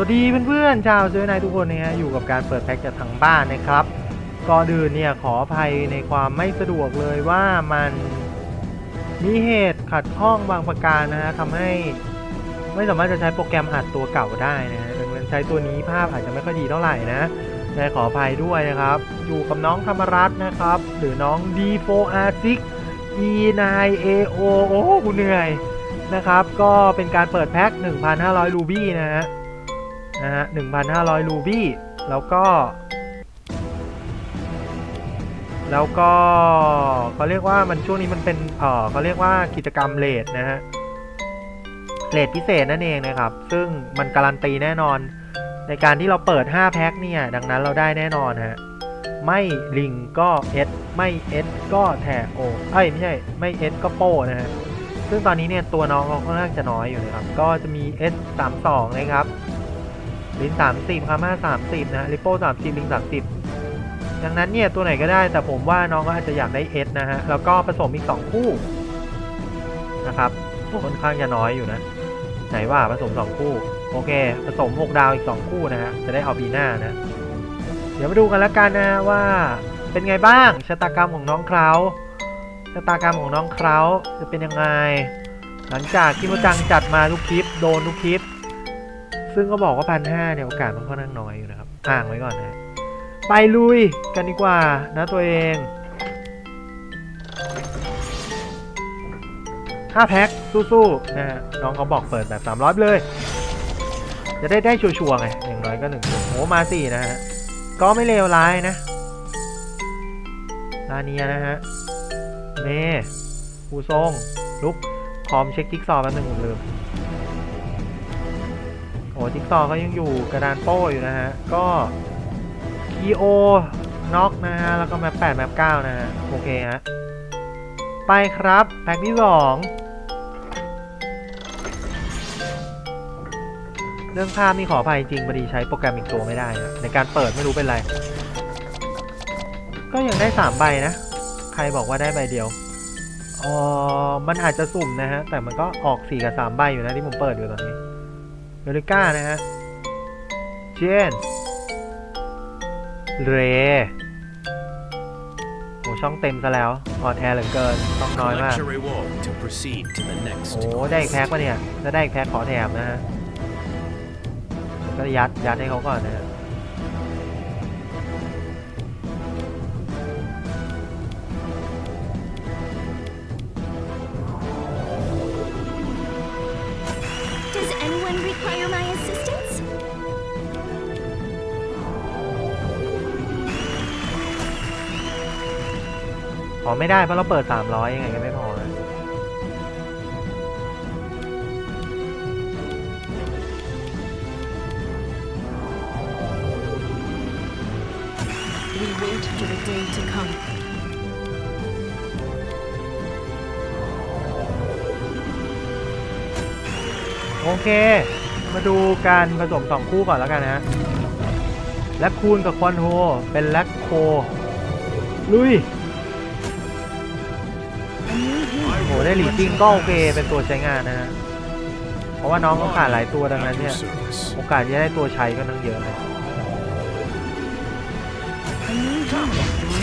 สวัสดีเพื่อนๆชาวเซอร์ไนทุกคนนะฮะอยู่กับการเปิดแพ็กจากทางบ้านนะครับก่อนอื่นเนี่ยขออภัยในความไม่สะดวกเลยว่ามันมีเหตุขัดข้องบางประการนะฮะทำให้ไม่สามารถจะใช้โปรแกรมอัดตัวเก่าได้นะฮะดังนั้นใช้ตัวนี้ภาพอาจจะไม่ค่อยดีเท่าไหร่นะยังไงขออภัยด้วยนะครับ อยู่กับน้องธรรมรัตน์นะครับ หรือน้อง D4R6 E9AO โอ้กูเหนื่อยนะครับ ก็เป็นการเปิดแพ็ค 1,500 รูบี้นะฮะ นะฮะ 1,500 รูบี้ แล้วก็ แล้วก็เขาเรียกว่ามันช่วงนี้มันเป็นเออเขาเรียกว่ากิจกรรมเลทนะฮะ เลทพิเศษนั่นเองนะครับ ซึ่งมันการันตีแน่นอน ในการที่เราเปิด 5 แพ็คเนี่ย ดังนั้นเราได้แน่นอนฮะ ไม่ลิงก็เอสไม่เอสก็แทโอเอ้ยไม่ใช่ ไม่เอสก็โป้นะฮะซึ่งตอนนี้เนี่ยตัวน้องเขาค่อนข้างจะน้อยอยู่นะครับ ก็จะมี S 3 2 นะครับ ลิน30คาม่า30นะริโป้30ลิง30ดังนั้นเนี่ยตัวไหนก็ได้แต่ผมว่าน้องก็อาจจะอยากได้ S นะฮะ แล้วก็ผสมอีก2คู่นะครับค่อนข้างจะน้อยอยู่นะ ไหนว่าผสม2คู่ โอเค ผสม6ดาวอีก2คู่นะฮะ จะได้เอาปีหน้านะ เดี๋ยวมาดูกันแล้วกันนะว่าเป็นไงบ้างชะตากรรมของน้องคราวชะตากรรมของน้องคราวจะเป็นยังไง หลังจากที่มจังจัดมาทุกคลิป โดนทุกคลิป ซึ่งก็บอกว่าพันห้าเนี่ยโอกาสมันค่อนข้างน้อยอยู่นะครับอ่างไว้ก่อนนะไปลุยกันดีกว่านะตัวเองห้าแพ็คสู้ๆนะฮะน้องเขาบอกเปิดแบบ300ไปเลย จะได้ได้ชัวร์ๆไงอย่างน้อยก็หนึ่งโอ้มาสี่นะฮะก็ไม่เลวร้ายนะลาเนียนะฮะเมปูซงลุกคอมเช็คจิ๊กซอว์แป๊บนึงผมลืม จิ๊กซอว์เขายังอยู่กระดานโป้อยู่นะฮะ ก็คีโอน็อกนะฮะ แล้วก็แมป8แมป9นะฮะ โอเคฮะ ไปครับ แพ็กที่2เรื่องภาพนี่ขออภัยจริงพอดีใช้โปรแกรมอีกตัวไม่ได้นะในการเปิดไม่รู้เป็นไร ก็ยังได้3ใบนะ ใครบอกว่าได้ใบเดียวอ๋อมันอาจจะสุ่มนะฮะ แต่มันก็ออก4กับ3ใบอยู่นะที่ผมเปิดอยู่ตอนนี้ เบลิก้านะฮะ เจน เรโอ้ช่องเต็มซะแล้วออนแอร์เหลือเกินช่องน้อยมาก Collect your reward to proceed to the next. โอ้ได้อีกแพ็คปะเนี่ยถ้าได้อีกแพ็คขอแถมนะฮะ ก็ยัดยัดให้เขาก่อนนะฮะ ขอไม่ได้เพราะเราเปิด 300 ยังไงก็ไม่พอนะ We wait for the day to come. โอเค มาดูการผสมสองคู่ก่อนแล้วกันนะฮะแลคคูนกับคอนโฮเป็นแลคโค ลุย โอ้โหได้หลีจริงก็โอเคเป็นตัวใช้งานนะฮะเพราะว่าน้องเขาขาดหลายตัวดังนั้น At เนี่ your ย service. โอกาสที่จะได้ตัวใช้ก็นั่งเยอะเลย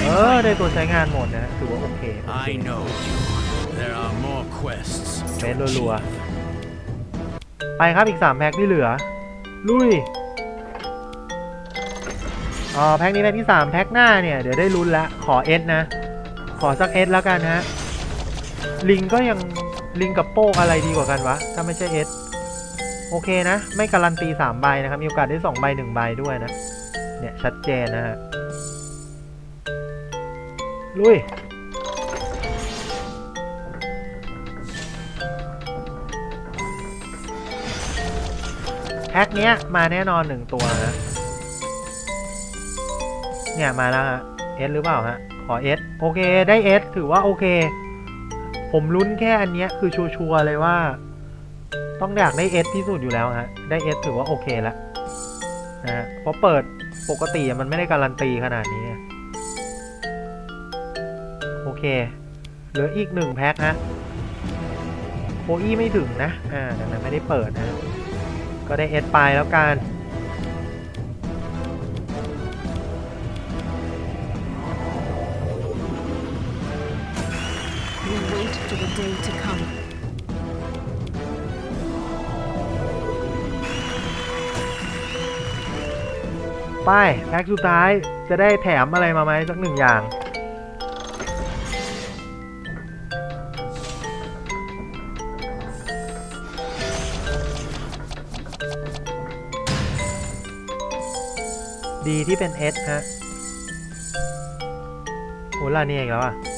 เออได้ตัวใช้งานหมดนะฮะถือว่าโอเคโอเค I know you. There are more quests. เฟ to สรัว achieve. ๆไปครับอีก 3 แพ็คที่เหลือ ลุยอ๋อแพ็คนี้แพ็คที่ 3 แพ็คหน้าเนี่ย เดี๋ยวได้ลุ้นละขอเอสนะ ขอสักเอสแล้วกันฮะ ลิงก็ยังลิงกับโป้อะไรดีกว่ากันวะ ถ้าไม่ใช่เอสโอเคนะ ไม่การันตี3ใบนะครับ มีโอกาสได้2ใบ1ใบด้วยนะ เนี่ย ชัดเจนนะฮะ ลุย แพ็คเนี้ย มาแน่นอนหนึ่งตัวนะ เนี่ย มาแล้วฮะเอสหรือเปล่าฮะ ขอเอสโอเค ได้เอสถือว่าโอเค ผมลุ้นแค่อันเนี้ยคือชัวร์ๆเลยว่า ต้องอยากได้เอสที่สุดอยู่แล้วฮะ ได้เอสถือว่าโอเคแล้วนะฮะเพราะเปิดปกติมันไม่ได้การันตีขนาดนี้ โอเค เหลืออีกหนึ่งแพ็คฮะโคอี้ไม่ถึงนะ อ่าดังนั้นไม่ได้เปิดนะ ก็ได้เอสไปแล้วกัน day to come. ไปแพ็คสุดท้ายจะได้แถมอะไรมาไหมสักหนึ่งอย่าง ดีที่เป็น S ฮะโหล่านี่เองแล้วอะ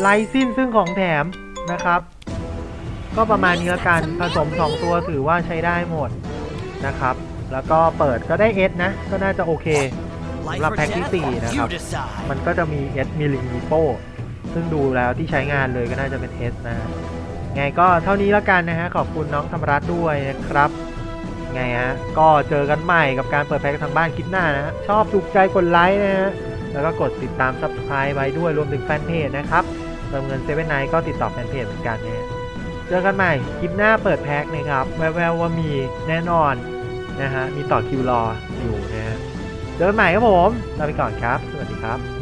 ไลซินซึ่งของแถมนะครับ ก็ประมาณนี้ละกันผสม 2 ตัวถือว่าใช้ได้หมดนะครับ แล้วก็เปิดก็ได้ S นะ ก็น่าจะโอเคสำหรับแพ็คที่ 4 นะครับ มันก็จะมี S มีลิงมีโป้ซึ่งดูแล้วที่ใช้งานเลยก็น่าจะเป็น S นะฮะไงก็เท่านี้ละกันนะฮะ ขอบคุณน้องธรรมรัตด้วยนะครับ ไงฮะ ก็เจอกันใหม่กับการเปิดแพ็คทางบ้านคลิปหน้านะฮะชอบถูกใจกดไลค์นะฮะแล้วก็กดติดตาม Subscribe ไว้ด้วยรวมถึงแฟนเพจนะครับ เติมเงินเซเว่นไนก็ติดต่อแฟนเพจเหมือนกันนะฮะเจอกันใหม่คลิปหน้าเปิดแพ็คนะครับ แววๆว่ามีแน่นอนนะฮะมีต่อคิวรออยู่นะฮะเจอกันใหม่ครับผมลาไปก่อนครับ สวัสดีครับ